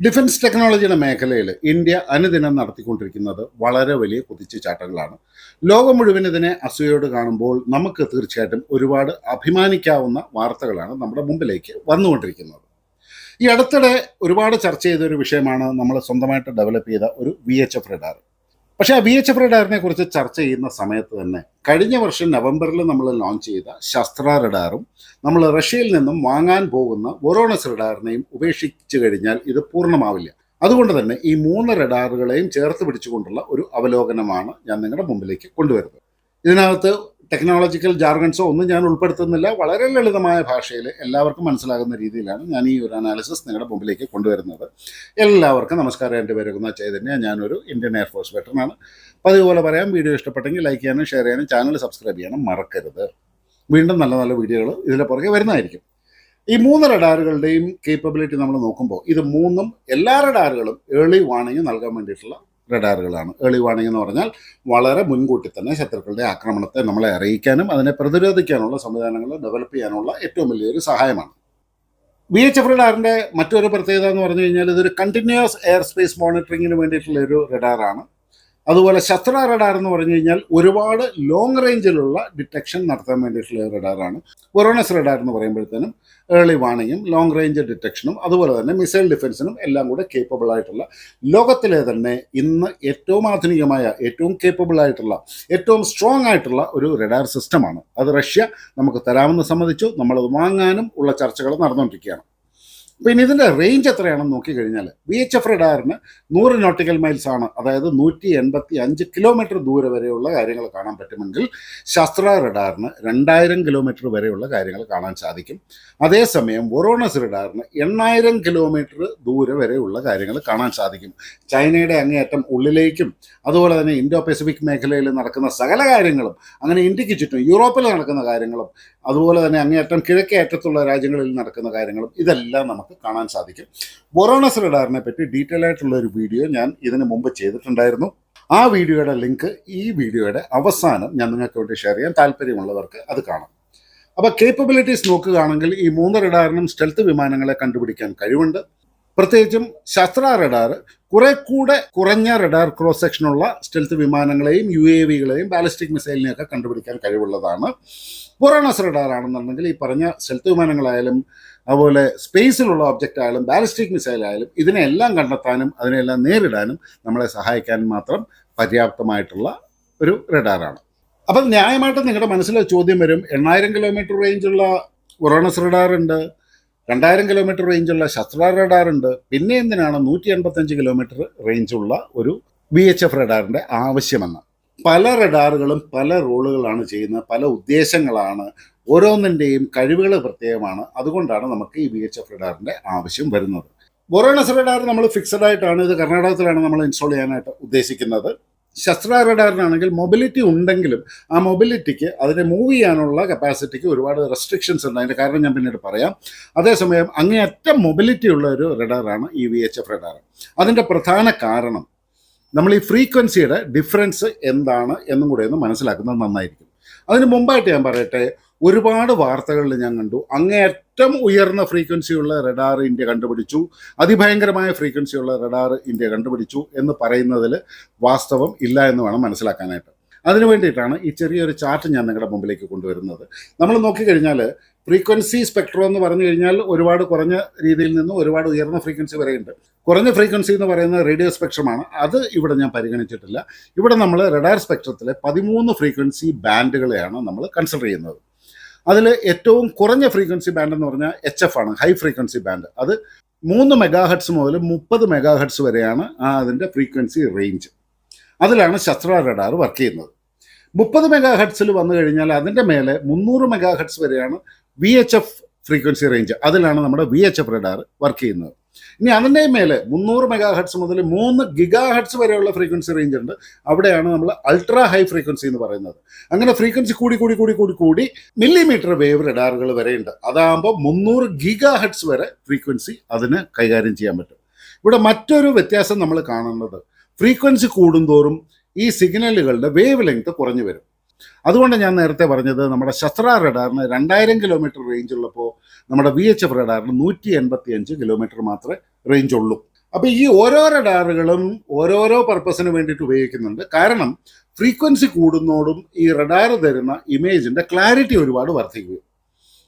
Defence ടെക്നോളജിയുടെ മേഖലയിൽ India അനുദിനം നടത്തിക്കൊണ്ടിരിക്കുന്നത് വളരെ വലിയ കുതിച്ചുചാട്ടങ്ങളാണ് ലോകം മുഴുവൻ ഇതിനെ അസൂയോട് കാണുമ്പോൾ നമുക്ക് തീർച്ചയായിട്ടും ഒരുപാട് അഭിമാനിക്കാവുന്ന വാർത്തകളാണ് നമ്മുടെ മുമ്പിലേക്ക് വന്നുകൊണ്ടിരിക്കുന്നത്. ഈ അടുത്തിടെ ഒരുപാട് ചർച്ച ചെയ്ത ഒരു വിഷയമാണ് നമ്മൾ സ്വന്തമായിട്ട് ഡെവലപ്പ് ചെയ്ത ഒരു വി എച്ച് എഫ് റഡാർ പക്ഷേ വി എച്ച് എഫ് റഡാറിനെ കുറിച്ച് ചർച്ച ചെയ്യുന്ന സമയത്ത് തന്നെ കഴിഞ്ഞ വർഷം നവംബറിൽ നമ്മൾ ലോഞ്ച് ചെയ്ത ശസ്ത്ര റഡാറും നമ്മൾ റഷ്യയിൽ നിന്നും വാങ്ങാൻ പോകുന്ന വൊറോണസ് റഡാറിനെയും ഉപേക്ഷിച്ചു കഴിഞ്ഞാൽ ഇത് പൂർണമാവില്ല. അതുകൊണ്ട് തന്നെ ഈ മൂന്ന് റഡാറുകളെയും ചേർത്ത് പിടിച്ചുകൊണ്ടുള്ള ഒരു അവലോകനമാണ് ഞാൻ നിങ്ങളുടെ മുമ്പിലേക്ക് കൊണ്ടുവരുന്നത്. ഇതിനകത്ത് ടെക്നോളജിക്കൽ ജാർഗൻസോ ഒന്നും ഞാൻ ഉൾപ്പെടുത്തുന്നില്ല. വളരെ ലളിതമായ ഭാഷയിൽ എല്ലാവർക്കും മനസ്സിലാകുന്ന രീതിയിലാണ് ഞാൻ ഈ ഒരു അനാലിസിസ് നിങ്ങളുടെ മുമ്പിലേക്ക് കൊണ്ടുവരുന്നത്. എല്ലാവർക്കും നമസ്കാരം. എന്റെ പേര് കുന്ന ചൈതന്യ. ഞാനൊരു ഇന്ത്യൻ എയർഫോഴ്സ് വെറ്ററാണ് അപ്പോൾ അതുപോലെ പറയാം വീഡിയോ ഇഷ്ടപ്പെട്ടെങ്കിൽ ലൈക്ക് ചെയ്യാനും ഷെയർ ചെയ്യാനും ചാനൽ സബ്സ്ക്രൈബ് ചെയ്യാനും മറക്കരുത്. വീണ്ടും നല്ല നല്ല വീഡിയോകൾ ഇതിന്റെ പുറകെ വരുന്നതായിരിക്കും. ഈ മൂന്ന് റഡാറുകളുടെയും കേപ്പബിലിറ്റി നമ്മൾ നോക്കുമ്പോൾ ഇത് മൂന്നും എല്ലാ റഡാറുകളും ഏർലി വാണിംഗ് നൽകാൻ വേണ്ടിയിട്ടുള്ള റഡാറുകളാണ്. ഏർലി വാണിംഗ് എന്ന് പറഞ്ഞാൽ വളരെ മുൻകൂട്ടി തന്നെ ശത്രുക്കളുടെ ആക്രമണത്തെ നമ്മളെ അറിയിക്കാനും അതിനെ പ്രതിരോധിക്കാനുള്ള സംവിധാനങ്ങൾ ഡെവലപ്പ് ചെയ്യാനുള്ള ഏറ്റവും വലിയൊരു സഹായമാണ്. വി എച്ച് എഫ് റഡാറിന്റെ മറ്റൊരു പ്രത്യേകത എന്ന് പറഞ്ഞു കഴിഞ്ഞാൽ ഇതൊരു കണ്ടിന്യൂസ് എയർ സ്പേസ് മോണിറ്ററിങ്ങിന് വേണ്ടിയിട്ടുള്ള ഒരു റഡാറാണ്. അതുപോലെ ശസ്ത്ര റഡാർ എന്ന് പറഞ്ഞു കഴിഞ്ഞാൽ ഒരുപാട് ലോങ് റേഞ്ചിലുള്ള ഡിറ്റക്ഷൻ നടത്താൻ വേണ്ടിയിട്ടുള്ള റഡാറാണ് വൊറോണസ് റഡാർ എന്ന് പറയുമ്പോഴത്തേനും ഏർലി വാണിങ്ങും ലോങ് റേഞ്ച് ഡിറ്റക്ഷനും അതുപോലെ തന്നെ മിസൈൽ ഡിഫൻസിനും എല്ലാം കൂടെ കേപ്പബിൾ ആയിട്ടുള്ള ലോകത്തിലെ തന്നെ ഇന്ന് ഏറ്റവും ആധുനികമായ ഏറ്റവും കേപ്പബിൾ ആയിട്ടുള്ള ഏറ്റവും സ്ട്രോങ് ആയിട്ടുള്ള ഒരു റഡാർ സിസ്റ്റമാണ് അത് റഷ്യ നമുക്ക് തരാമെന്ന് സമ്മതിച്ചു. നമ്മളത് വാങ്ങാനും ഉള്ള ചർച്ചകൾ നടന്നുകൊണ്ടിരിക്കുകയാണ് പിന്നെ ഇതിന്റെ റേഞ്ച് എത്രയാണെന്ന് നോക്കിക്കഴിഞ്ഞാൽ വി എച്ച് എഫ് റഡാറിന് നൂറ് നോട്ടിക്കൽ മൈൽസ് ആണ്. അതായത് നൂറ്റി എൺപത്തി അഞ്ച് കിലോമീറ്റർ ദൂരെ വരെയുള്ള കാര്യങ്ങൾ കാണാൻ പറ്റുമെങ്കിൽ ശസ്ത്ര റഡാറിന് രണ്ടായിരം കിലോമീറ്റർ വരെയുള്ള കാര്യങ്ങൾ കാണാൻ സാധിക്കും. അതേസമയം വൊറോണസ് റഡാറിന് എണ്ണായിരം കിലോമീറ്റർ ദൂരെ വരെയുള്ള കാര്യങ്ങൾ കാണാൻ സാധിക്കും. ചൈനയുടെ അങ്ങേയറ്റം ഉള്ളിലേക്കും അതുപോലെ തന്നെ ഇൻഡോ പസഫിക് മേഖലയിൽ നടക്കുന്ന സകല കാര്യങ്ങളും അങ്ങനെ ഇന്ത്യയ്ക്ക് ചുറ്റും യൂറോപ്പിൽ നടക്കുന്ന കാര്യങ്ങളും അതുപോലെ തന്നെ അങ്ങേയറ്റം കിഴക്കേ അറ്റത്തുള്ള രാജ്യങ്ങളിൽ നടക്കുന്ന കാര്യങ്ങളും ഇതെല്ലാം നമുക്ക് കാണാൻ സാധിക്കും. ബൊറോണസ് റഡാറിനെ പറ്റി ഡീറ്റെയിൽ ആയിട്ടുള്ള ഒരു വീഡിയോ ഞാൻ ഇതിന് മുമ്പ് ചെയ്തിട്ടുണ്ടായിരുന്നു. ആ വീഡിയോയുടെ ലിങ്ക് ഈ വീഡിയോയുടെ അവസാനം ഞാൻ നിങ്ങൾക്ക് വേണ്ടി ഷെയർ ചെയ്യാൻ താല്പര്യമുള്ളവർക്ക് അത് കാണാം. അപ്പോൾ കേപ്പബിലിറ്റീസ് നോക്കുകയാണെങ്കിൽ ഈ മൂന്ന് റഡാറിനും സ്റ്റെൽത്ത് വിമാനങ്ങളെ കണ്ടുപിടിക്കാൻ കഴിവുണ്ട്. പ്രത്യേകിച്ചും ശസ്ത്ര റഡാർ കുറെ കൂടെ കുറഞ്ഞ റഡാർ ക്രോസ് സെക്ഷനുള്ള സ്റ്റെൽത്ത് വിമാനങ്ങളെയും യു എ വികളെയും ബാലിസ്റ്റിക് മിസൈലിനെയൊക്കെ കണ്ടുപിടിക്കാൻ കഴിവുള്ളതാണ്. ബൊറാണസ് റഡാർ ആണെന്നുണ്ടെങ്കിൽ ഈ പറഞ്ഞ സ്റ്റെൽത്ത് വിമാനങ്ങളായാലും അതുപോലെ സ്പേസിലുള്ള ഒബ്ജക്റ്റ് ആയാലും ബാലിസ്റ്റിക് മിസൈലായാലും ഇതിനെല്ലാം കണ്ടെത്താനും അതിനെല്ലാം നേരിടാനും നമ്മളെ സഹായിക്കാൻ മാത്രം പര്യാപ്തമായിട്ടുള്ള ഒരു റഡാറാണ് അപ്പം ന്യായമായിട്ട് നിങ്ങളുടെ മനസ്സിൽ ചോദ്യം വരും. എണ്ണായിരം കിലോമീറ്റർ റേഞ്ചുള്ള ഒറോണസ് റഡാർ ഉണ്ട്. രണ്ടായിരം കിലോമീറ്റർ റേഞ്ചുള്ള ശസ്ത്ര റഡാർ ഉണ്ട്. പിന്നെ എന്തിനാണ് നൂറ്റി എൺപത്തഞ്ച് കിലോമീറ്റർ റേഞ്ചുള്ള ഒരു ബി എച്ച് എഫ് റഡാറിന്റെ ആവശ്യമെന്ന്? പല റഡാറുകളും പല റോളുകളാണ് ചെയ്യുന്നത് പല ഉദ്ദേശങ്ങളാണ് ഓരോന്നിന്റെയും കഴിവുകൾ പ്രത്യേകമാണ്. അതുകൊണ്ടാണ് നമുക്ക് ഈ ബി എച്ച് എഫ് റഡാറിന്റെ ആവശ്യം വരുന്നത്. ബൊറോണസ് റഡാർ നമ്മൾ ഫിക്സഡ് ആയിട്ടാണ് ഇത് കർണാടകത്തിലാണ് നമ്മൾ ഇൻസ്റ്റാൾ ചെയ്യാനായിട്ട് ഉദ്ദേശിക്കുന്നത്. ശസ്ത്ര റഡാറിനാണെങ്കിൽ മൊബിലിറ്റി ഉണ്ടെങ്കിലും ആ മൊബിലിറ്റിക്ക് അതിനെ മൂവ് ചെയ്യാനുള്ള കപ്പാസിറ്റിക്ക് ഒരുപാട് റെസ്ട്രിക്ഷൻസ് ഉണ്ട്. അതിന്റെ കാരണം ഞാൻ പിന്നീട് പറയാം. അതേസമയം അങ്ങേയറ്റം മൊബിലിറ്റി ഉള്ള ഒരു റഡാറാണ് ഈ വി എച്ച് എഫ് റഡാർ അതിന്റെ പ്രധാന കാരണം നമ്മൾ ഈ ഫ്രീക്വൻസിയുടെ ഡിഫറൻസ് എന്താണ് എന്നും കൂടെ ഒന്ന് മനസ്സിലാക്കുന്നത് നന്നായിരിക്കും. അതിന് മുമ്പായിട്ട് ഞാൻ പറയട്ടെ ഒരുപാട് വാർത്തകളിൽ ഞാൻ കണ്ടു. അങ്ങേയറ്റം ഉയർന്ന ഫ്രീക്വൻസിയുള്ള റഡാർ ഇന്ത്യ കണ്ടുപിടിച്ചു. അതിഭയങ്കരമായ ഫ്രീക്വൻസിയുള്ള റഡാർ ഇന്ത്യ കണ്ടുപിടിച്ചു എന്ന് പറയുന്നതിൽ വാസ്തവം ഇല്ല എന്ന് വേണം മനസ്സിലാക്കാനായിട്ട്. അതിനു വേണ്ടിയിട്ടാണ് ഈ ചെറിയൊരു ചാർട്ട് ഞാൻ നിങ്ങളുടെ മുമ്പിലേക്ക് കൊണ്ടുവരുന്നത്. നമ്മൾ നോക്കിക്കഴിഞ്ഞാൽ ഫ്രീക്വൻസി സ്പെക്ട്രോ എന്ന് പറഞ്ഞു കഴിഞ്ഞാൽ ഒരുപാട് കുറഞ്ഞ രീതിയിൽ നിന്ന് ഒരുപാട് ഉയർന്ന ഫ്രീക്വൻസി വരെയുണ്ട്. കുറഞ്ഞ ഫ്രീക്വൻസി എന്ന് പറയുന്നത് റേഡിയോ സ്പെക്ട്രമാണ് അത് ഇവിടെ ഞാൻ പരിഗണിച്ചിട്ടില്ല. ഇവിടെ നമ്മൾ റഡാർ സ്പെക്ട്രത്തിലെ പതിമൂന്ന് ഫ്രീക്വൻസി ബാൻഡുകളെയാണ് നമ്മൾ കൺസിഡർ ചെയ്യുന്നത്. അതിൽ ഏറ്റവും കുറഞ്ഞ ഫ്രീക്വൻസി ബാൻഡ് എന്ന് പറഞ്ഞാൽ എച്ച് എഫ് ആണ് ഹൈ ഫ്രീക്വൻസി ബാൻഡ്. അത് മൂന്ന് മെഗാഹെഡ്സ് മുതൽ മുപ്പത് മെഗാഹെഡ്സ് വരെയാണ് ആ അതിന്റെ ഫ്രീക്വൻസി റേഞ്ച് അതിലാണ് ശസ്ത്ര റഡാർ വർക്ക് ചെയ്യുന്നത്. മുപ്പത് മെഗാ ഹെഡ്സിൽ വന്നു കഴിഞ്ഞാൽ അതിന്റെ മേലെ മുന്നൂറ് മെഗാ ഹെഡ്സ് വരെയാണ് V H F frequency range അതിലാണ് നമ്മുടെ V H F radar work ചെയ്യുന്നത്. ഇനി അതിന്റെ മേലെ മുന്നൂറ് മെഗാ ഹെഡ്സ് മുതൽ മൂന്ന് ഗിഗാ ഹെഡ്സ് വരെയുള്ള ഫ്രീക്വൻസി റേഞ്ച് ഉണ്ട്. അവിടെയാണ് നമ്മൾ അൾട്രാ ഹൈ ഫ്രീക്വൻസി എന്ന് പറയുന്നത്. അങ്ങനെ ഫ്രീക്വൻസി കൂടി കൂടി കൂടി കൂടി കൂടി മില്ലിമീറ്റർ വേവ് റഡാറുകൾ വരെയുണ്ട് അതാകുമ്പോൾ മുന്നൂറ് ഗിഗാ ഹെഡ്സ് വരെ ഫ്രീക്വൻസി അതിന് കൈകാര്യം ചെയ്യാൻ പറ്റും. ഇവിടെ മറ്റൊരു വ്യത്യാസം നമ്മൾ കാണുന്നത്. ഫ്രീക്വൻസി കൂടുന്തോറും ഈ സിഗ്നലുകളുടെ വേവ് ലെങ്ത് കുറഞ്ഞു വരും. അതുകൊണ്ട് ഞാൻ നേരത്തെ പറഞ്ഞത് നമ്മുടെ ശസ്ത്ര റഡാറിന് രണ്ടായിരം കിലോമീറ്റർ റേഞ്ച് ഉള്ളപ്പോൾ നമ്മുടെ വി എച്ച് എഫ് റഡാറിന് നൂറ്റി എൺപത്തി അഞ്ച് കിലോമീറ്റർ മാത്രമേ റേഞ്ച് ഉള്ളൂ. അപ്പോൾ ഈ ഓരോ റഡാറുകളും ഓരോരോ പർപ്പസിന് വേണ്ടിയിട്ട് ഉപയോഗിക്കുന്നുണ്ട്. കാരണം ഫ്രീക്വൻസി കൂടുന്നോടും ഈ റഡാർ തരുന്ന ഇമേജിന്റെ ക്ലാരിറ്റി ഒരുപാട് വർദ്ധിക്കും.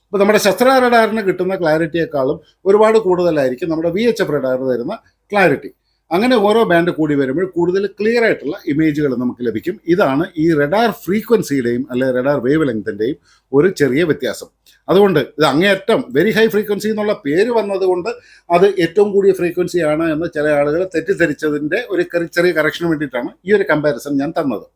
ഇപ്പോൾ നമ്മുടെ ശസ്ത്ര റഡാറിന് കിട്ടുന്ന ക്ലാരിറ്റിയെക്കാളും ഒരുപാട് കൂടുതലായിരിക്കും നമ്മുടെ വി എച്ച് എഫ് റഡാർ തരുന്ന ക്ലാരിറ്റി അങ്ങനെ ഓരോ ബാൻഡ് കൂടി വരുമ്പോൾ കൂടുതൽ ക്ലിയർ ആയിട്ടുള്ള ഇമേജുകൾ നമുക്ക് ലഭിക്കും. ഇതാണ് ഈ റെഡാർ ഫ്രീക്വൻസിയുടെയും അല്ലെ റെഡാർ വേവ് ലെങ്തിന്റെയും ഒരു ചെറിയ വ്യത്യാസം. അതുകൊണ്ട് ഇത് അങ്ങേയറ്റം വെരി ഹൈ ഫ്രീക്വൻസി എന്നുള്ള പേര് വന്നതുകൊണ്ട് അത് ഏറ്റവും കൂടിയ ഫ്രീക്വൻസിയാണ് എന്ന് ചില ആളുകൾ തെറ്റിദ്ധരിച്ചതിന്റെ ഒരു ചെറിയ കറക്ഷന് വേണ്ടിയിട്ടാണ് ഈ ഒരു കമ്പാരിസൺ ഞാൻ തന്നത്.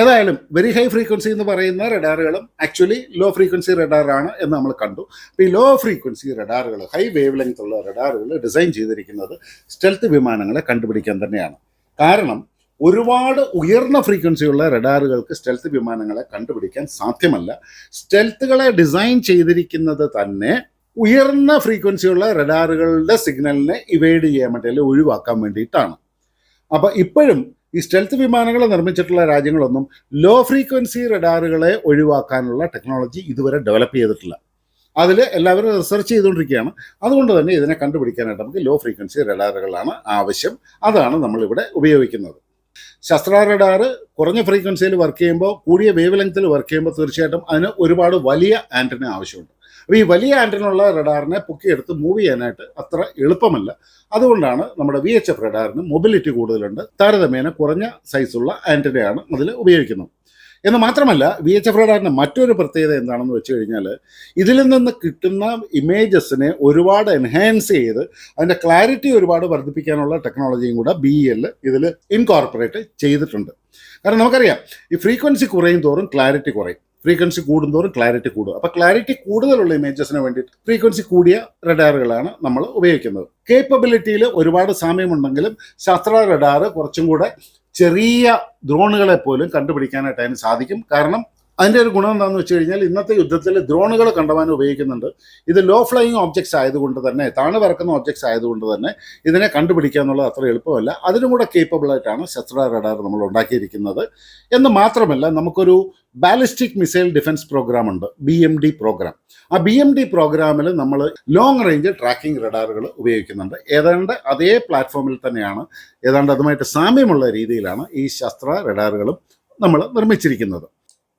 ഏതായാലും വെരി ഹൈ ഫ്രീക്വൻസി എന്ന് പറയുന്ന റഡാറുകളും ആക്ച്വലി ലോ ഫ്രീക്വൻസി റഡാറാണ് എന്ന് നമ്മൾ കണ്ടു. അപ്പോൾ ഈ ലോ ഫ്രീക്വൻസി റഡാറുകൾ ഹൈ വേവ് ലെങ്ത് ഉള്ള റഡാറുകൾ ഡിസൈൻ ചെയ്തിരിക്കുന്നത് സ്റ്റെൽത്ത് വിമാനങ്ങളെ കണ്ടുപിടിക്കാൻ തന്നെയാണ്. കാരണം ഒരുപാട് ഉയർന്ന ഫ്രീക്വൻസിയുള്ള റഡാറുകൾക്ക് സ്റ്റെൽത്ത് വിമാനങ്ങളെ കണ്ടുപിടിക്കാൻ സാധ്യമല്ല. സ്റ്റെൽത്തുകളെ ഡിസൈൻ ചെയ്തിരിക്കുന്നത് തന്നെ ഉയർന്ന ഫ്രീക്വൻസിയുള്ള റഡാറുകളുടെ സിഗ്നലിനെ ഇവേഡ് ചെയ്യാൻ വേണ്ടി അല്ലെങ്കിൽ ഒഴിവാക്കാൻ വേണ്ടിയിട്ടാണ്. അപ്പോൾ ഇപ്പോഴും ഈ സ്റ്റെൽത്ത് വിമാനങ്ങൾ നിർമ്മിച്ചിട്ടുള്ള രാജ്യങ്ങളൊന്നും ലോ ഫ്രീക്വൻസി റഡാറുകളെ ഒഴിവാക്കാനുള്ള ടെക്നോളജി ഇതുവരെ ഡെവലപ്പ് ചെയ്തിട്ടില്ല. അതിൽ എല്ലാവരും റിസർച്ച് ചെയ്തുകൊണ്ടിരിക്കുകയാണ്. അതുകൊണ്ട് തന്നെ ഇതിനെ കണ്ടുപിടിക്കാനായിട്ട് നമുക്ക് ലോ ഫ്രീക്വൻസി റഡാറുകളാണ് ആവശ്യം. അതാണ് നമ്മളിവിടെ ഉപയോഗിക്കുന്നത്. ശസ്ത്ര റഡാർ കുറഞ്ഞ ഫ്രീക്വൻസിയിൽ വർക്ക് ചെയ്യുമ്പോൾ കൂടിയ വേവ് ലെങ്ത്തിൽ വർക്ക് ചെയ്യുമ്പോൾ തീർച്ചയായിട്ടും അതിന് ഒരുപാട് വലിയ ആന്റന ആവശ്യമുണ്ട്. അപ്പോൾ ഈ വലിയ ആന്റനുള്ള റഡാറിനെ പൊക്കിയെടുത്ത് മൂവ് ചെയ്യാനായിട്ട് അത്ര എളുപ്പമല്ല. അതുകൊണ്ടാണ് നമ്മുടെ വി എച്ച് എഫ് റഡാറിന് മൊബിലിറ്റി കൂടുതലുണ്ട്. താരതമ്യേന കുറഞ്ഞ സൈസുള്ള ആന്റനയാണ് അതിൽ ഉപയോഗിക്കുന്നത്. എന്ന് മാത്രമല്ല വി എച്ച് എഫ് റഡാറിന്റെ മറ്റൊരു പ്രത്യേകത എന്താണെന്ന് വെച്ച് കഴിഞ്ഞാൽ ഇതിൽ നിന്ന് കിട്ടുന്ന ഇമേജസിനെ ഒരുപാട് എൻഹാൻസ് ചെയ്ത് അതിന്റെ ക്ലാരിറ്റി ഒരുപാട് വർദ്ധിപ്പിക്കാനുള്ള ടെക്നോളജിയും കൂടെ ബി എൽ ഇതിൽ ഇൻകോർപ്പറേറ്റ് ചെയ്തിട്ടുണ്ട്. കാരണം നമുക്കറിയാം ഈ ഫ്രീക്വൻസി കുറയും തോറും ക്ലാരിറ്റി കുറയും. ഫ്രീക്വൻസി കൂടുന്തോറും ക്ലാരിറ്റി കൂടും അപ്പോൾ ക്ലാരിറ്റി കൂടുതലുള്ള ഇമേജസിന് വേണ്ടി ഫ്രീക്വൻസി കൂടിയ റഡാറുകളാണ് നമ്മൾ ഉപയോഗിക്കുന്നത്. കേപ്പബിലിറ്റിയിൽ ഒരുപാട് സാമ്യമുണ്ടെങ്കിലും ശാസ്ത്ര റഡാർ കുറച്ചും കൂടെ ചെറിയ ദ്രോണുകളെ പോലും കണ്ടുപിടിക്കാനായിട്ട് അതിന് സാധിക്കും. കാരണം അതിന്റെ ഒരു ഗുണം എന്താണെന്ന് വെച്ച് കഴിഞ്ഞാൽ ഇന്നത്തെ യുദ്ധത്തിൽ ഡ്രോണുകൾ കണ്ടമാനം ഉപയോഗിക്കുന്നുണ്ട്. ഇത് ലോ ഫ്ലൈയിങ് ഓബ്ജക്ട്സ് ആയതുകൊണ്ട് തന്നെ താണു പറക്കുന്ന ഓബ്ജക്ട്സ് ആയതുകൊണ്ട് തന്നെ ഇതിനെ കണ്ടുപിടിക്കുക എന്നുള്ളത് അത്ര എളുപ്പമല്ല. അതിനും കൂടെ കേപ്പബിൾ ആയിട്ടാണ് ശസ്ത്ര റഡാർ നമ്മൾ ഉണ്ടാക്കിയിരിക്കുന്നത്. എന്ന് മാത്രമല്ല നമുക്കൊരു ബാലിസ്റ്റിക് മിസൈൽ ഡിഫൻസ് പ്രോഗ്രാം ഉണ്ട് ബി എം ഡി പ്രോഗ്രാം ആ ബി എം ഡി പ്രോഗ്രാമിൽ നമ്മൾ ലോങ് റേഞ്ച് ട്രാക്കിംഗ് റഡാറുകൾ ഉപയോഗിക്കുന്നുണ്ട്. ഏതാണ്ട് അതേ പ്ലാറ്റ്ഫോമിൽ തന്നെയാണ് ഏതാണ്ട് അതുമായിട്ട് സാമ്യമുള്ള രീതിയിലാണ് ഈ ശസ്ത്ര റഡാറുകളും നമ്മൾ നിർമ്മിച്ചിരിക്കുന്നത്.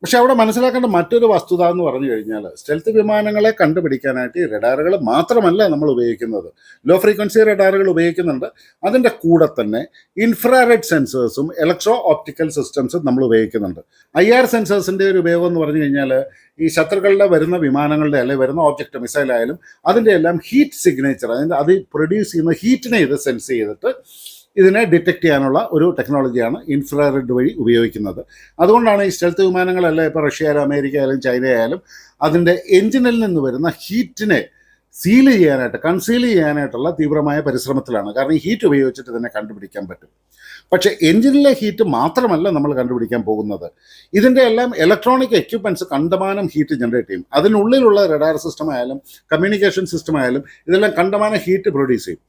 പക്ഷെ അവിടെ മനസ്സിലാക്കേണ്ട മറ്റൊരു വസ്തുത എന്ന് പറഞ്ഞു കഴിഞ്ഞാൽ സ്റ്റെൽത്ത് വിമാനങ്ങളെ കണ്ടുപിടിക്കാനായിട്ട് ഈ റഡാറുകൾ മാത്രമല്ല നമ്മൾ ഉപയോഗിക്കുന്നത്. ലോ ഫ്രീക്വൻസി റഡാറുകൾ ഉപയോഗിക്കുന്നുണ്ട്. അതിന്റെ കൂടെ തന്നെ ഇൻഫ്രാറെഡ് സെൻസേഴ്സും ഇലക്ട്രോ ഓപ്റ്റിക്കൽ സിസ്റ്റംസും നമ്മൾ ഉപയോഗിക്കുന്നുണ്ട്. ഐ ആർ സെൻസേഴ്സിന്റെ ഒരു ഉപയോഗം എന്ന് പറഞ്ഞു കഴിഞ്ഞാൽ ഈ ശത്രുക്കളുടെ വരുന്ന വിമാനങ്ങളുടെ അല്ലെങ്കിൽ വരുന്ന ഓബ്ജക്റ്റ് മിസൈലായാലും അതിന്റെ എല്ലാം ഹീറ്റ് സിഗ്നേച്ചർ അതിന്റെ അത് പ്രൊഡ്യൂസ് ചെയ്യുന്ന ഹീറ്റിനെ ഇത് സെൻസ് ചെയ്തിട്ട് ഇതിനെ ഡിറ്റക്ട് ചെയ്യാനുള്ള ഒരു ടെക്നോളജിയാണ് ഇൻഫ്രാറെഡ് വഴി ഉപയോഗിക്കുന്നത്. അതുകൊണ്ടാണ് ഈ സ്റ്റെൽത്ത് വിമാനങ്ങളല്ല ഇപ്പോൾ റഷ്യ ആയാലും അമേരിക്ക ആയാലും ചൈന ആയാലും അതിന്റെ എഞ്ചിനിൽ നിന്ന് വരുന്ന ഹീറ്റിനെ സീൽ ചെയ്യാനായിട്ട് കൺസീൽ ചെയ്യാനായിട്ടുള്ള തീവ്രമായ പരിശ്രമത്തിലാണ്. കാരണം ഹീറ്റ് ഉപയോഗിച്ചിട്ട് തന്നെ കണ്ടുപിടിക്കാൻ പറ്റും. പക്ഷേ എഞ്ചിനിലെ ഹീറ്റ് മാത്രമല്ല നമ്മൾ കണ്ടുപിടിക്കാൻ പോകുന്നത്. ഇതിന്റെ എല്ലാം ഇലക്ട്രോണിക് എക്യുപ്മെന്റ്സ് കണ്ടമാനം ഹീറ്റ് ജനറേറ്റ് ചെയ്യും. അതിനുള്ളിലുള്ള റഡാർ സിസ്റ്റം ആയാലും കമ്മ്യൂണിക്കേഷൻ സിസ്റ്റം ആയാലും ഇതെല്ലാം കണ്ടമാനം ഹീറ്റ് പ്രൊഡ്യൂസ് ചെയ്യും.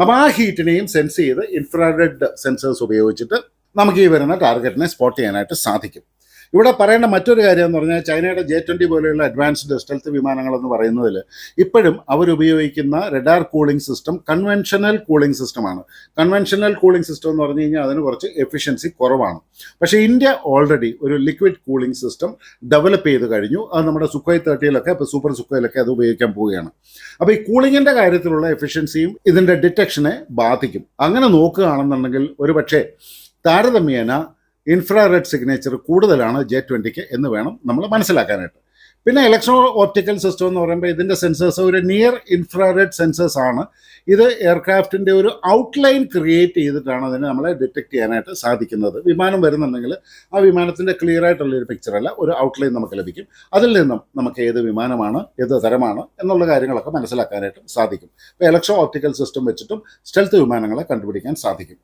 അപ്പോൾ ആ ഹീറ്റിനെയും സെൻസ് ചെയ്ത് ഇൻഫ്രാറെഡ് സെൻസേഴ്സ് ഉപയോഗിച്ചിട്ട് നമുക്ക് ഈ വരുന്ന ടാർഗറ്റിനെ സ്പോട്ട് ചെയ്യാനായിട്ട് സാധിക്കും. ഇവിടെ പറയേണ്ട മറ്റൊരു കാര്യം എന്ന് പറഞ്ഞാൽ ചൈനയുടെ ജെ ട്വന്റി പോലെയുള്ള അഡ്വാൻസ്ഡ് സ്റ്റെൽത്ത് വിമാനങ്ങൾ എന്ന് പറയുന്നതിൽ ഇപ്പോഴും അവരുപയോഗിക്കുന്ന radar cooling system conventional cooling സിസ്റ്റമാണ് കൺവെൻഷനൽ കൂളിംഗ് സിസ്റ്റം എന്ന് പറഞ്ഞു കഴിഞ്ഞാൽ അതിന് കുറച്ച് എഫിഷ്യൻസി കുറവാണ്. പക്ഷേ ഇന്ത്യ ഓൾറെഡി ഒരു ലിക്വിഡ് കൂളിംഗ് സിസ്റ്റം ഡെവലപ്പ് ചെയ്ത് കഴിഞ്ഞു. അത് നമ്മുടെ സുഖോയ് തേർട്ടിയിലൊക്കെ ഇപ്പോൾ സൂപ്പർ സുഖോയിലൊക്കെ അത് ഉപയോഗിക്കാൻ പോവുകയാണ്. അപ്പോൾ ഈ കൂളിങ്ങിന്റെ കാര്യത്തിലുള്ള എഫിഷ്യൻസിയും ഇതിന്റെ ഡിറ്റക്ഷനെ ബാധിക്കും. അങ്ങനെ നോക്കുകയാണെന്നുണ്ടെങ്കിൽ ഒരു പക്ഷേ താരതമ്യേന ഇൻഫ്രാറെഡ് സിഗ്നേച്ചർ കൂടുതലാണ് ജെ ട്വന്റിക്ക് എന്ന് വേണം നമ്മൾ മനസ്സിലാക്കാനായിട്ട്. പിന്നെ ഇലക്ട്രോ ഓപ്റ്റിക്കൽ സിസ്റ്റം എന്ന് പറയുമ്പോൾ ഇതിന്റെ സെൻസേഴ്സ് ഒരു നിയർ ഇൻഫ്രാറെഡ് സെൻസേഴ്സ് ആണ്. ഇത് എയർക്രാഫ്റ്റിന്റെ ഒരു ഔട്ട്ലൈൻ ക്രിയേറ്റ് ചെയ്തിട്ടാണ് അതിനെ നമ്മളെ ഡിറ്റക്ട് ചെയ്യാനായിട്ട് സാധിക്കുന്നത്. വിമാനം വരുന്നുണ്ടെങ്കിൽ ആ വിമാനത്തിന്റെ ക്ലിയർ ആയിട്ടുള്ള ഒരു പിക്ചറല്ല ഒരു ഔട്ട്ലൈൻ നമുക്ക് ലഭിക്കും. അതിൽ നിന്നും നമുക്ക് ഏത് വിമാനമാണ് ഏത് തരമാണ് എന്നുള്ള കാര്യങ്ങളൊക്കെ മനസ്സിലാക്കാനായിട്ട് സാധിക്കും. ഇപ്പോൾ ഇലക്ട്രോ ഓപ്റ്റിക്കൽ സിസ്റ്റം വെച്ചിട്ടും സ്റ്റെൽത്ത് വിമാനങ്ങളെ കണ്ടുപിടിക്കാൻ സാധിക്കും.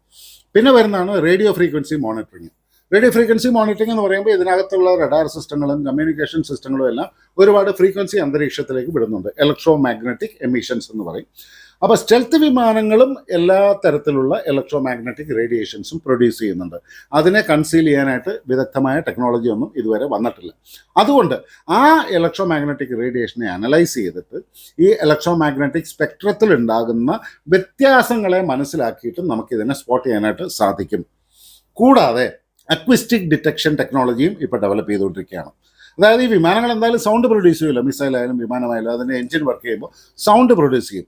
പിന്നെ വരുന്നതാണ് radio frequency monitoring radio frequency monitoring എന്ന് പറയുമ്പോൾ ഇതിനകത്തുള്ള റഡാർ സിസ്റ്റങ്ങളും കമ്മ്യൂണിക്കേഷൻ സിസ്റ്റങ്ങളും എല്ലാം ഒരുപാട് ഫ്രീക്വൻസി അന്തരീക്ഷത്തിലേക്ക് വിടുന്നുണ്ട്. ഇലക്ട്രോ മാഗ്നറ്റിക് എമിഷൻസ് എന്ന് പറയും. അപ്പോൾ സ്റ്റെൽത്ത് വിമാനങ്ങളും എല്ലാ തരത്തിലുള്ള ഇലക്ട്രോ മാഗ്നറ്റിക് റേഡിയേഷൻസും പ്രൊഡ്യൂസ് ചെയ്യുന്നുണ്ട്. അതിനെ കൺസീൽ ചെയ്യാനായിട്ട് വിദഗ്ധമായ ടെക്നോളജി ഒന്നും ഇതുവരെ വന്നിട്ടില്ല. അതുകൊണ്ട് ആ ഇലക്ട്രോ മാഗ്നറ്റിക് റേഡിയേഷനെ അനലൈസ് ചെയ്തിട്ട് ഈ ഇലക്ട്രോ മാഗ്നറ്റിക് സ്പെക്ട്രത്തിൽ ഉണ്ടാകുന്ന വ്യത്യാസങ്ങളെ മനസ്സിലാക്കിയിട്ട് നമുക്കിതിനെ സ്പോട്ട് ചെയ്യാനായിട്ട് സാധിക്കും. കൂടാതെ അക്വിസ്റ്റിക് ഡിറ്റക്ഷൻ ടെക്നോളജിയും ഇപ്പോൾ ഡെവലപ്പ് ചെയ്തുകൊണ്ടിരിക്കുകയാണ്. അതായത് ഈ വിമാനങ്ങൾ എന്തായാലും സൗണ്ട് പ്രൊഡ്യൂസ് ചെയ്യില്ല മിസൈലായാലും വിമാനമായാലും അതിന്റെ എഞ്ചിൻ വർക്ക് ചെയ്യുമ്പോൾ സൗണ്ട് പ്രൊഡ്യൂസ് ചെയ്യും.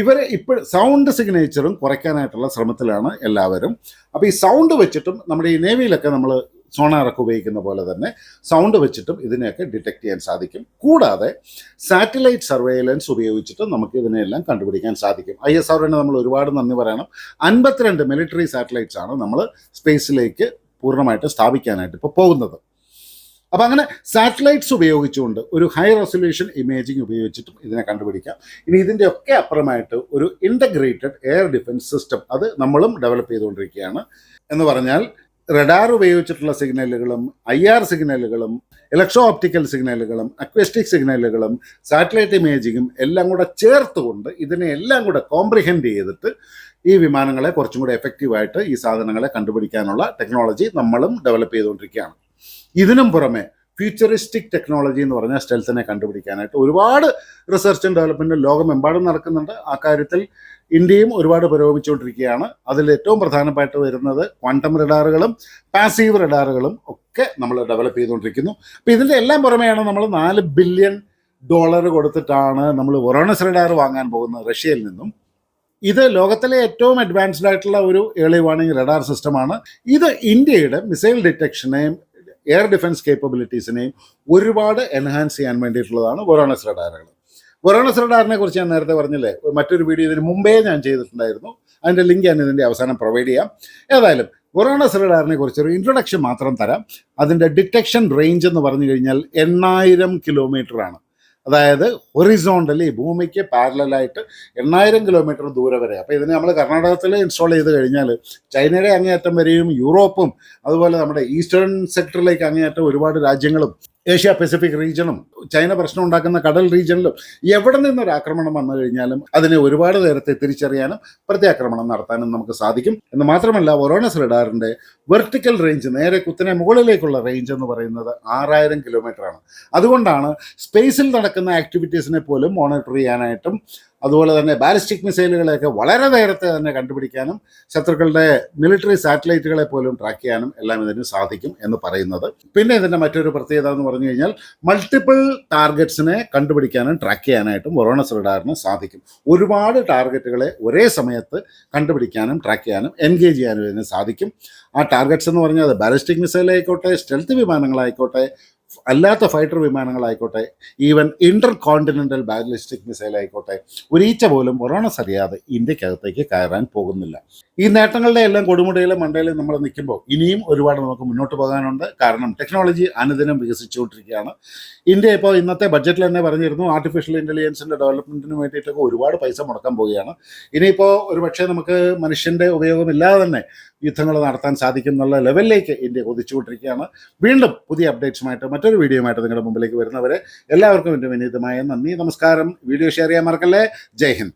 ഇവർ ഇപ്പോൾ സൗണ്ട് സിഗ്നേച്ചറും കുറയ്ക്കാനായിട്ടുള്ള ശ്രമത്തിലാണ് എല്ലാവരും. അപ്പോൾ ഈ സൗണ്ട് വെച്ചിട്ടും നമ്മുടെ ഈ നേവിയിലൊക്കെ നമ്മൾ സോണാറൊക്കെ ഉപയോഗിക്കുന്ന പോലെ തന്നെ സൗണ്ട് വെച്ചിട്ടും ഇതിനെയൊക്കെ ഡിറ്റക്ട് ചെയ്യാൻ സാധിക്കും. കൂടാതെ സാറ്റലൈറ്റ് സർവേലൻസ് ഉപയോഗിച്ചിട്ടും നമുക്ക് ഇതിനെല്ലാം കണ്ടുപിടിക്കാൻ സാധിക്കും. ഐ എസ് ആറിന് നമ്മൾ ഒരുപാട് നന്ദി പറയണം. അൻപത്തിരണ്ട് മിലിറ്ററി സാറ്റലൈറ്റ്സ് ആണ് നമ്മൾ സ്പേസിലേക്ക് പൂർണമായിട്ട് സ്ഥാപിക്കാനായിട്ട് ഇപ്പോൾ പോകുന്നത്. അപ്പോൾ അങ്ങനെ സാറ്റലൈറ്റ്സ് ഉപയോഗിച്ചുകൊണ്ട് ഒരു ഹൈ റെസൊല്യൂഷൻ ഇമേജിംഗ് ഉപയോഗിച്ചിട്ടും ഇതിനെ കണ്ടുപിടിക്കാം. ഇനി ഇതിന്റെ ഒക്കെ അപ്പുറമായിട്ട് ഒരു ഇന്റഗ്രേറ്റഡ് എയർ ഡിഫൻസ് സിസ്റ്റം അത് നമ്മളും ഡെവലപ്പ് ചെയ്തുകൊണ്ടിരിക്കുകയാണ്. എന്ന് പറഞ്ഞാൽ റഡാർ ഉപയോഗിച്ചിട്ടുള്ള സിഗ്നലുകളും ഐ ആർ സിഗ്നലുകളും ഇലക്ട്രോ ഓപ്റ്റിക്കൽ സിഗ്നലുകളും അക്വസ്റ്റിക് സിഗ്നലുകളും സാറ്റലൈറ്റ് ഇമേജിങ്ങും എല്ലാം കൂടെ ചേർത്തുകൊണ്ട് ഇതിനെ എല്ലാം കൂടെ കോംപ്രിഹെൻഡ് ചെയ്തിട്ട് ഈ വിമാനങ്ങളെ കുറച്ചും കൂടി എഫക്റ്റീവായിട്ട് ഈ സാധനങ്ങളെ കണ്ടുപിടിക്കാനുള്ള ടെക്നോളജി നമ്മളും ഡെവലപ്പ് ചെയ്തുകൊണ്ടിരിക്കുകയാണ്. ഇതിനും പുറമെ ഫ്യൂച്ചറിസ്റ്റിക് ടെക്നോളജി എന്ന് പറഞ്ഞാൽ സ്റ്റെൽസിനെ കണ്ടുപിടിക്കാനായിട്ട് ഒരുപാട് റിസർച്ചും ഡെവലപ്മെന്റും ലോകമെമ്പാടും നടക്കുന്നുണ്ട്. ആ കാര്യത്തിൽ ഇന്ത്യയും ഒരുപാട് പുരോഗമിച്ചുകൊണ്ടിരിക്കുകയാണ്. അതിൽ ഏറ്റവും പ്രധാനമായിട്ട് വരുന്നത് ക്വാണ്ടം റഡാറുകളും പാസീവ് റഡാറുകളും ഒക്കെ നമ്മൾ ഡെവലപ്പ് ചെയ്തുകൊണ്ടിരിക്കുന്നു. അപ്പോൾ ഇതിന്റെ എല്ലാം പുറമെയാണ് നമ്മൾ നാല് ബില്യൺ ഡോളർ കൊടുത്തിട്ടാണ് നമ്മൾ ഒറോണസ് റഡാർ വാങ്ങാൻ പോകുന്നത് റഷ്യയിൽ നിന്നും. ഇത് ലോകത്തിലെ ഏറ്റവും അഡ്വാൻസ്ഡ് ആയിട്ടുള്ള ഒരു ഏർലി വാർണിംഗ് റഡാർ സിസ്റ്റമാണ് ഇത് ഇന്ത്യയുടെ മിസൈൽ ഡിറ്റക്ഷനെയും എയർ ഡിഫൻസ് കേപ്പബിലിറ്റീസിനെയും ഒരുപാട് എൻഹാൻസ് ചെയ്യാൻ വേണ്ടിയിട്ടുള്ളതാണ് വൊറോണസ് റഡാറുകൾ വൊറോണസ് റഡാറിനെ കുറിച്ച് ഞാൻ നേരത്തെ പറഞ്ഞില്ലേ മറ്റൊരു വീഡിയോ ഇതിന് മുമ്പേ ഞാൻ ചെയ്തിട്ടുണ്ടായിരുന്നു. അതിന്റെ ലിങ്ക് ഞാൻ ഇതിന്റെ അവസാനം പ്രൊവൈഡ് ചെയ്യാം. ഏതായാലും വൊറോണസ് റഡാറിനെ കുറിച്ചൊരു ഇൻട്രൊഡക്ഷൻ മാത്രം തരാം. അതിന്റെ ഡിറ്റക്ഷൻ റേഞ്ച് എന്ന് പറഞ്ഞു കഴിഞ്ഞാൽ എണ്ണായിരം കിലോമീറ്റർ ആണ്. അതായത് ഹൊറിസോണ്ടലി ഭൂമിക്ക് പാരലായിട്ട് എണ്ണായിരം കിലോമീറ്റർ ദൂരെ വരെ. അപ്പോൾ ഇതിന് നമ്മൾ കർണാടകത്തിൽ ഇൻസ്റ്റാൾ ചെയ്ത് കഴിഞ്ഞാൽ ചൈനയുടെ അങ്ങേയറ്റം വരെയും യൂറോപ്പും അതുപോലെ നമ്മുടെ ഈസ്റ്റേൺ സെക്ടറിലേക്ക് അങ്ങേയറ്റം ഒരുപാട് രാജ്യങ്ങളും ഏഷ്യ പസഫിക് റീജിയണും ചൈന പ്രശ്നം ഉണ്ടാക്കുന്ന കടൽ റീജിയണിലും എവിടെ നിന്നൊരു ആക്രമണം വന്നു കഴിഞ്ഞാലും അതിനെ ഒരുപാട് നേരത്തെ തിരിച്ചറിയാനും പ്രത്യാക്രമണം നടത്താനും നമുക്ക് സാധിക്കും. എന്ന് മാത്രമല്ല ഒറോണസ് റഡാറിന്റെ വെർട്ടിക്കൽ റേഞ്ച് നേരെ കുത്തിനെ മുകളിലേക്കുള്ള റേഞ്ച് എന്ന് പറയുന്നത് ആറായിരം ആണ് അതുകൊണ്ടാണ് സ്പേസിൽ നടക്കുന്ന ആക്ടിവിറ്റീസിനെ പോലും മോണിറ്റർ ചെയ്യാനായിട്ടും അതുപോലെ തന്നെ ബാലിസ്റ്റിക് മിസൈലുകളെയൊക്കെ വളരെ നേരത്തെ തന്നെ കണ്ടുപിടിക്കാനും ശത്രുക്കളുടെ മിലിറ്ററി സാറ്റലൈറ്റുകളെ പോലും ട്രാക്ക് ചെയ്യാനും എല്ലാം ഇതിന് സാധിക്കും എന്ന് പറയുന്നത്. പിന്നെ ഇതിന്റെ മറ്റൊരു പ്രത്യേകത എന്ന് പറഞ്ഞു കഴിഞ്ഞാൽ മൾട്ടിപ്പിൾ ടാർഗറ്റ്സിനെ കണ്ടുപിടിക്കാനും ട്രാക്ക് ചെയ്യാനായിട്ടും വൊറോണസ് റഡാറിന് സാധിക്കും. ഒരുപാട് ടാർഗറ്റുകളെ ഒരേ സമയത്ത് കണ്ടുപിടിക്കാനും ട്രാക്ക് ചെയ്യാനും എൻഗേജ് ചെയ്യാനും ഇതിന് സാധിക്കും. ആ ടാർഗറ്റ്സ് എന്ന് പറഞ്ഞാൽ അത് ബാലിസ്റ്റിക് മിസൈലായിക്കോട്ടെ സ്റ്റെൽത്ത് വിമാനങ്ങളായിക്കോട്ടെ അല്ലാത്ത ഫൈറ്റർ വിമാനങ്ങളായിക്കോട്ടെ even intercontinental ballistic missile ആയിക്കോട്ടെ ഒരീച്ച പോലും ഒറോണസ് അറിയാതെ ഇന്ത്യക്കകത്തേക്ക് കയറാൻ പോകുന്നില്ല. ഈ നേട്ടങ്ങളുടെ എല്ലാം കൊടുമുടിയിലും മണ്ടയിലും നമ്മൾ നിൽക്കുമ്പോൾ ഇനിയും ഒരുപാട് നമുക്ക് മുന്നോട്ട് പോകാനുണ്ട്. കാരണം ടെക്നോളജി അനുദിനം വികസിച്ചുകൊണ്ടിരിക്കുകയാണ്. ഇന്ത്യ ഇപ്പോൾ ഇന്നത്തെ ബഡ്ജറ്റിൽ തന്നെ പറഞ്ഞിരുന്നു ആർട്ടിഫിഷ്യൽ ഇന്റലിജൻസിന്റെ ഡെവലപ്മെന്റിന് വേണ്ടിയിട്ടൊക്കെ ഒരുപാട് പൈസ മുടക്കാൻ പോവുകയാണ്. ഇനിയിപ്പോൾ ഒരു പക്ഷേ നമുക്ക് മനുഷ്യന്റെ ഉപയോഗമില്ലാതെ തന്നെ യുദ്ധങ്ങൾ നടത്താൻ സാധിക്കും എന്നുള്ള ലെവലിലേക്ക് ഇന്ത്യ കൊതിച്ചുകൊണ്ടിരിക്കുകയാണ്. വീണ്ടും പുതിയ അപ്ഡേറ്റ്സുമായിട്ട് മറ്റൊരു വീഡിയോയുമായിട്ട് നിങ്ങളുടെ മുമ്പിലേക്ക് വരുന്നവരെ എല്ലാവർക്കും എന്റെ വിനീതമായ നന്ദി. നമസ്കാരം. വീഡിയോ ഷെയർ ചെയ്യാൻ മറക്കല്ലേ. ജയ് ഹിന്ദ്.